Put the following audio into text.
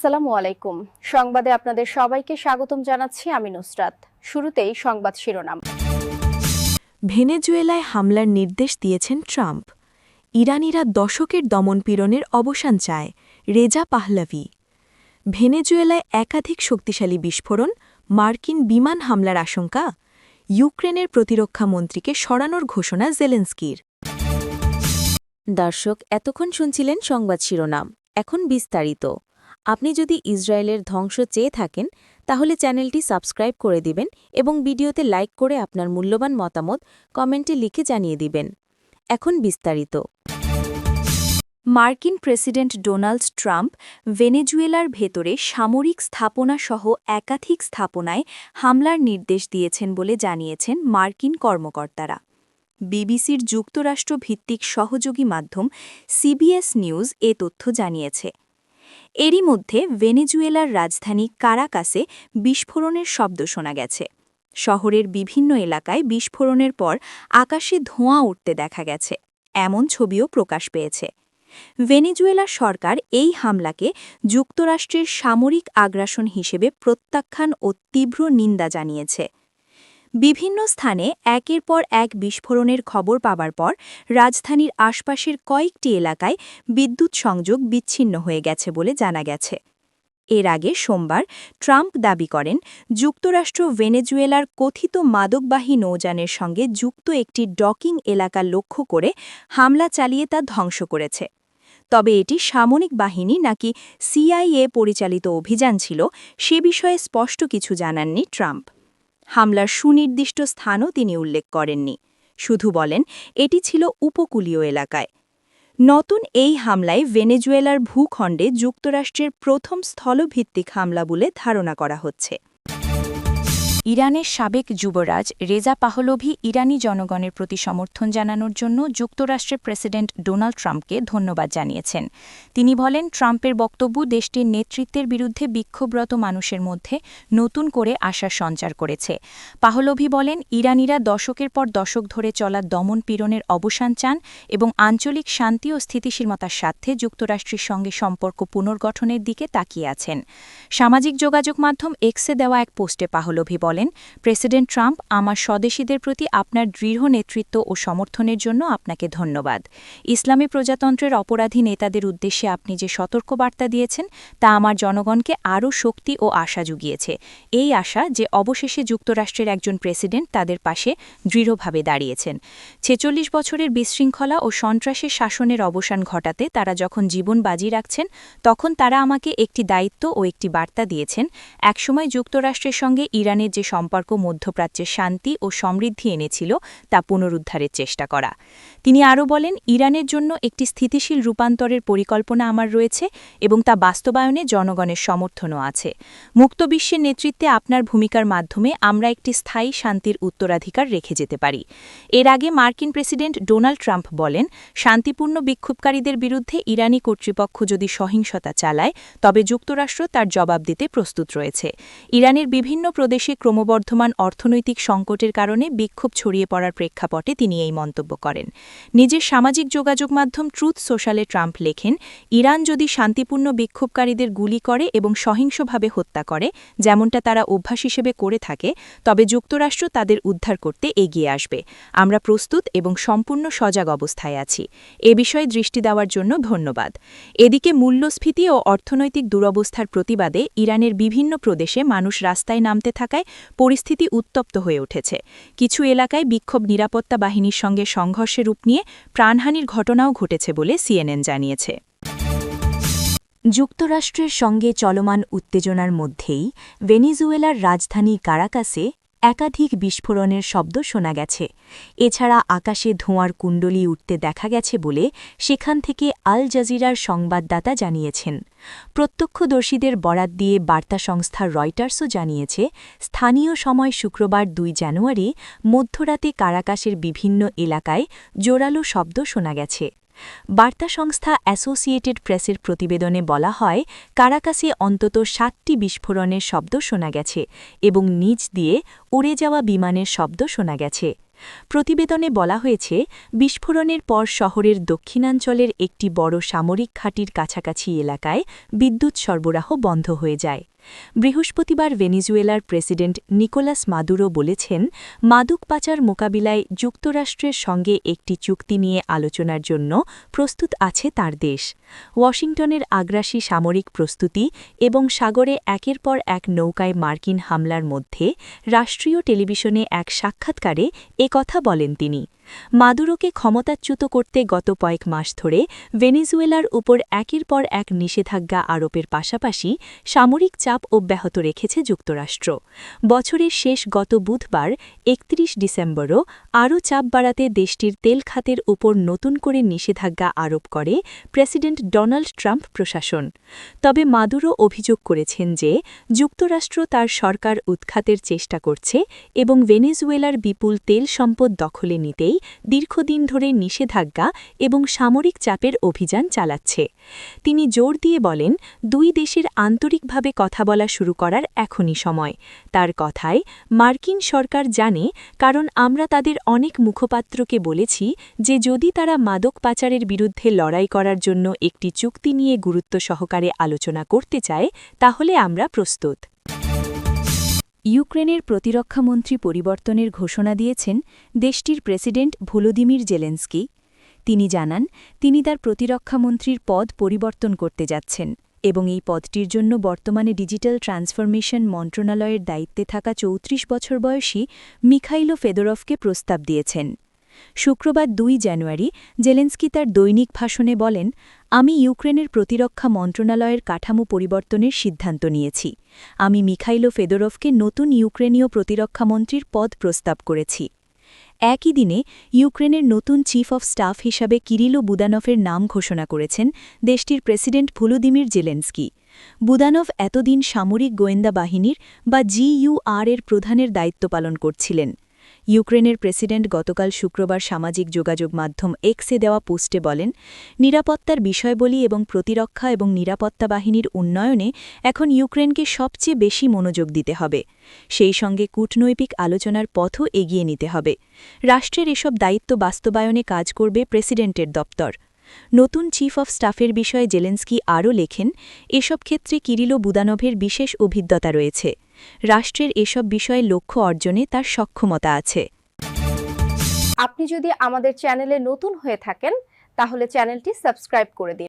আসসালামু আলাইকুম। সংবাদে আপনাদের সবাইকে স্বাগতম জানাচ্ছি আমি নুসরাত। শুরুতেই সংবাদ শিরোনাম। ভেনেজুয়েলায় হামলার নির্দেশ দিয়েছেন ট্রাম্প। ইরানিরা দশকের দমনপীড়নের অবসান চায় রেজা পাহলাভি। ভেনেজুয়েলায় একাধিক শক্তিশালী বিস্ফোরণ মার্কিন বিমান হামলার আশঙ্কা ইউক্রেনের প্রতিরক্ষা মন্ত্রীকে সরানোর ঘোষণা জেলেন্সকির। দর্শক এতক্ষণ শুনছিলেন সংবাদ শিরোনাম। এখন বিস্তারিত। আপনি যদি ইসরায়েলের ধ্বংস চেয়ে থাকেন, তাহলে চ্যানেলটি সাবস্ক্রাইব করে দিবেন এবং ভিডিওতে লাইক করে আপনার মূল্যবান মতামত কমেন্টে লিখে জানিয়ে দিবেন। এখন বিস্তারিত। মার্কিন প্রেসিডেন্ট ডোনাল্ড ট্রাম্প ভেনেজুয়েলার ভেতরে সামরিক স্থাপনাসহ একাধিক স্থাপনায় হামলার নির্দেশ দিয়েছেন বলে জানিয়েছেন মার্কিন কর্মকর্তারা। বিবিসির যুক্তরাষ্ট্র ভিত্তিক সহযোগী মাধ্যম সিবিএস নিউজ এ তথ্য জানিয়েছে। এরই মধ্যে ভেনেজুয়েলার রাজধানী কারাকাসে বিস্ফোরণের শব্দ শোনা গেছে। শহরের বিভিন্ন এলাকায় বিস্ফোরণের পর আকাশে ধোঁয়া উঠতে দেখা গেছে, এমন ছবিও প্রকাশ পেয়েছে। ভেনেজুয়েলা সরকার এই হামলাকে যুক্তরাষ্ট্রের সামরিক আগ্রাসন হিসেবে প্রত্যাখ্যান ও তীব্র নিন্দা জানিয়েছে। বিভিন্ন স্থানে একের পর এক বিস্ফোরণের খবর পাবার পর রাজধানীর আশপাশের কয়েকটি এলাকায় বিদ্যুৎ সংযোগ বিচ্ছিন্ন হয়ে গেছে বলে জানা গেছে। এর আগে সোমবার ট্রাম্প দাবি করেন, যুক্তরাষ্ট্র ভেনেজুয়েলার কথিত মাদকবাহী নৌযানের সঙ্গে যুক্ত একটি ডকিং এলাকা লক্ষ্য করে হামলা চালিয়ে তা ধ্বংস করেছে। তবে এটি সামরিক বাহিনী নাকি সিআইএ পরিচালিত অভিযান ছিল, সে বিষয়ে স্পষ্ট কিছু জানাননি ট্রাম্প। হামলার সুনির্দিষ্ট স্থানও তিনি উল্লেখ করেননি। শুধু বলেন, এটি ছিল উপকূলীয় এলাকায়। নতুন এই হামলায় ভেনেজুয়েলার ভূখণ্ডে যুক্তরাষ্ট্রের প্রথম স্থলভিত্তিক হামলা বলে ধারণা করা হচ্ছে। ইরানের সাবেক যুবরাজ রেজা পাহলভি ইরানি জনগণের প্রতি সমর্থন জানানোর জন্য যুক্তরাষ্ট্রের প্রেসিডেন্ট ডোনাল্ড ট্রাম্পকে ধন্যবাদ জানিয়েছেন। তিনি বলেন, ট্রাম্পের বক্তব্য দেশটির নেতৃত্বের বিরুদ্ধে বিক্ষোভরত মানুষের মধ্যে নতুন করে আশা সঞ্চার করেছে। পাহলভি বলেন, ইরানিরা দশকের পর দশক ধরে চলা দমন পীড়নের অবসান চান এবং আঞ্চলিক শান্তি ও স্থিতিশীলতার স্বার্থে যুক্তরাষ্ট্রের সঙ্গে সম্পর্ক পুনর্গঠনের দিকে তাকিয়ে আছেন। সামাজিক যোগাযোগ মাধ্যম এক্সে দেওয়া এক পোস্টে পাহলভি বলেন প্রেসিডেন্ট ট্রাম্প আমার স্বদেশীদের প্রতি আপনার দৃঢ় নেতৃত্ব ও সমর্থনের জন্য আপনাকে ধন্যবাদ। ইসলামী প্রজাতন্ত্রের অপরাধী নেতাদের উদ্দেশ্যে আপনি যে সতর্কবার্তা দিয়েছেন, তা আমার জনগণকে আরও শক্তি ও আশা জুগিয়েছে। এই আশা যে অবশেষে যুক্তরাষ্ট্রের একজন প্রেসিডেন্ট তাদের পাশে দৃঢ়ভাবে দাঁড়িয়েছেন। ছেচল্লিশ বছরের বিশৃঙ্খলা ও সন্ত্রাসের শাসনের অবসান ঘটাতে তারা যখন জীবন বাজি রাখছেন, তখন তারা আমাকে একটি দায়িত্ব ও একটি বার্তা দিয়েছেন। একসময় যুক্তরাষ্ট্রের সঙ্গে ইরানের যে সম্পর্ক মধ্যপ্রাচ্যের শান্তি ও সমৃদ্ধি এনেছিল তা পুনরুদ্ধারের চেষ্টা করা। তিনি আরও বলেন, ইরানের জন্য একটি স্থিতিশীল রূপান্তরের পরিকল্পনা আমার রয়েছে এবং তা বাস্তবায়নে জনগণের সমর্থনও আছে। মুক্ত বিশ্বের নেতৃত্বে আপনার ভূমিকার মাধ্যমে আমরা একটি স্থায়ী শান্তির উত্তরাধিকার রেখে যেতে পারি। এর আগে মার্কিন প্রেসিডেন্ট ডোনাল্ড ট্রাম্প বলেন, শান্তিপূর্ণ বিক্ষোভকারীদের বিরুদ্ধে ইরানি কর্তৃপক্ষ যদি সহিংসতা চালায়, তবে যুক্তরাষ্ট্র তার জবাব দিতে প্রস্তুত রয়েছে। ইরানের বিভিন্ন প্রদেশে ক্রমবর্ধমান অর্থনৈতিক সংকটের কারণে বিক্ষোভ ছড়িয়ে পড়ার প্রেক্ষাপটে তিনি এই মন্তব্য করেন। নিজের সামাজিক যোগাযোগ মাধ্যম ট্রুথ সোশ্যালে ট্রাম্প লেখেন, ইরান যদি শান্তিপূর্ণ বিক্ষোভকারীদের গুলি করে এবং সহিংসভাবে হত্যা করে, যেমনটা তারা অভ্যাস হিসেবে করে থাকে, তবে যুক্তরাষ্ট্র তাদের উদ্ধার করতে এগিয়ে আসবে। আমরা প্রস্তুত এবং সম্পূর্ণ সজাগ অবস্থায় আছি। এ বিষয়ে দৃষ্টি দেওয়ার জন্য ধন্যবাদ। এদিকে মূল্যস্ফীতি ও অর্থনৈতিক দুরবস্থার প্রতিবাদে ইরানের বিভিন্ন প্রদেশে মানুষ রাস্তায় নামতে থাকায় পরিস্থিতি উত্তপ্ত হয়ে উঠেছে। কিছু এলাকায় বিক্ষোভ নিরাপত্তা বাহিনীর সঙ্গে সংঘর্ষে রূপ নিয়ে প্রাণহানির ঘটনাও ঘটেছে বলে সিএনএন জানিয়েছে। যুক্তরাষ্ট্রের সঙ্গে চলমান উত্তেজনার মধ্যেই ভেনিজুয়েলার রাজধানী কারাকাসে একাধিক বিস্ফোরণের শব্দ শোনা গেছে। এছাড়া আকাশে ধোঁয়ার কুণ্ডলি উঠতে দেখা গেছে বলে সেখান থেকে আল জাজিরার সংবাদদাতা জানিয়েছেন। প্রত্যক্ষদর্শীদের বরাত দিয়ে বার্তা সংস্থা রয়টার্সও জানিয়েছে, স্থানীয় সময় শুক্রবার দুই জানুয়ারি মধ্যরাতে কারাকাশের বিভিন্ন এলাকায় জোরালো শব্দ শোনা গেছে। বার্তা সংস্থা অ্যাসোসিয়েটেড প্রেসের প্রতিবেদনে বলা হয়, কারাকাসে অন্তত সাতটি বিস্ফোরণের শব্দ শোনা গেছে এবং নিচ দিয়ে উড়ে যাওয়া বিমানের শব্দ শোনা গেছে। প্রতিবেদনে বলা হয়েছে, বিস্ফোরণের পর শহরের দক্ষিণাঞ্চলের একটি বড় সামরিক ঘাঁটির কাছাকাছি এলাকায় বিদ্যুৎ সরবরাহ বন্ধ হয়ে যায়। বৃহস্পতিবার ভেনিজুয়েলার প্রেসিডেন্ট নিকোলাস মাদুরো বলেছেন, মাদক পাচার মোকাবিলায় যুক্তরাষ্ট্রের সঙ্গে একটি চুক্তি নিয়ে আলোচনার জন্য প্রস্তুত আছে তার দেশ। ওয়াশিংটনের আগ্রাসী সামরিক প্রস্তুতি এবং সাগরে একের পর এক নৌকায় মার্কিন হামলার মধ্যে রাষ্ট্রীয় টেলিভিশনে এক সাক্ষাৎকারে কথা বলেন তিনি। মাদুরোকে ক্ষমতাচ্যুত করতে গত কয়েক মাস ধরে ভেনেজুয়েলার উপর একের পর এক নিষেধাজ্ঞা আরোপের পাশাপাশি সামরিক চাপ অব্যাহত রেখেছে যুক্তরাষ্ট্র। বছরের শেষ গত বুধবার, একত্রিশ ডিসেম্বরও আরও চাপ বাড়াতে দেশটির তেল খাতের উপর নতুন করে নিষেধাজ্ঞা আরোপ করে প্রেসিডেন্ট ডোনাল্ড ট্রাম্প প্রশাসন। তবে মাদুরো অভিযোগ করেছেন যে যুক্তরাষ্ট্র তার সরকার উৎখাতের চেষ্টা করছে এবং ভেনেজুয়েলার বিপুল তেল সম্পদ দখলে নিতেই দীর্ঘদিন ধরে নিষেধাজ্ঞা এবং সামরিক চাপের অভিযান চালাচ্ছে। তিনি জোর দিয়ে বলেন, দুই দেশের আন্তরিকভাবে কথা বলা শুরু করার এখনই সময়। তার কথায়, মার্কিন সরকার জানে, কারণ আমরা তাদের অনেক মুখপাত্রকে বলেছি যে যদি তারা মাদক পাচারের বিরুদ্ধে লড়াই করার জন্য একটি চুক্তি নিয়ে গুরুত্ব সহকারে আলোচনা করতে চায়, তাহলে আমরা প্রস্তুত। ইউক্রেনের প্রতিরক্ষামন্ত্রী পরিবর্তনের ঘোষণা দিয়েছেন দেশটির প্রেসিডেন্ট ভোলোদিমির জেলেন্সকি। তিনি জানান, তিনি তার প্রতিরক্ষামন্ত্রীর পদ পরিবর্তন করতে যাচ্ছেন এবং এই পদটির জন্য বর্তমানে ডিজিটাল ট্রান্সফরমেশন মন্ত্রণালয়ের দায়িত্বে থাকা চৌত্রিশ বছর বয়সী মিখাইলো ফেদোরফকে প্রস্তাব দিয়েছেন। শুক্রবার দুই জানুয়ারি জেলেন্সকি তার দৈনিক ভাষণে বলেন, আমি ইউক্রেনের প্রতিরক্ষা মন্ত্রণালয়ের কাঠামো পরিবর্তনের সিদ্ধান্ত নিয়েছি। আমি মিখাইলো ফেদোরফকে নতুন ইউক্রেনীয় প্রতিরক্ষামন্ত্রীর পদ প্রস্তাব করেছি। একই দিনে ইউক্রেনের নতুন চিফ অফ স্টাফ হিসাবে কিরিলো বুদানফের নাম ঘোষণা করেছেন দেশটির প্রেসিডেন্ট ভুলোদিমির জেলেন্সকি। বুদানভ এতদিন সামরিক গোয়েন্দা বাহিনীর বা জিইউআর এর প্রধানের দায়িত্ব পালন করছিলেন। ইউক্রেনের প্রেসিডেন্ট গতকাল শুক্রবার সামাজিক যোগাযোগ মাধ্যম এক্সে দেওয়া পোস্টে বলেন, নিরাপত্তার বিষয়বলী এবং প্রতিরক্ষা এবং নিরাপত্তা বাহিনীর উন্নয়নে এখন ইউক্রেনকে সবচেয়ে বেশি মনোযোগ দিতে হবে। সেই সঙ্গে কূটনৈতিক আলোচনার পথও এগিয়ে নিতে হবে। রাষ্ট্রের এসব দায়িত্ব বাস্তবায়নে কাজ করবে প্রেসিডেন্টের দপ্তর। নতুন চিফ অফ স্টাফের বিষয়ে জেলেন্সকি আরও লেখেন, এসব ক্ষেত্রে কিরিলো বুদানভের বিশেষ অভিজ্ঞতা রয়েছে। রাষ্ট্রের এসব বিষয়ে লক্ষ্য অর্জনে তার সক্ষমতা আছে। আপনি যদি আমাদের চ্যানেলে নতুন হয়ে থাকেন, তাহলে চ্যানেলটি সাবস্ক্রাইব করে দিন।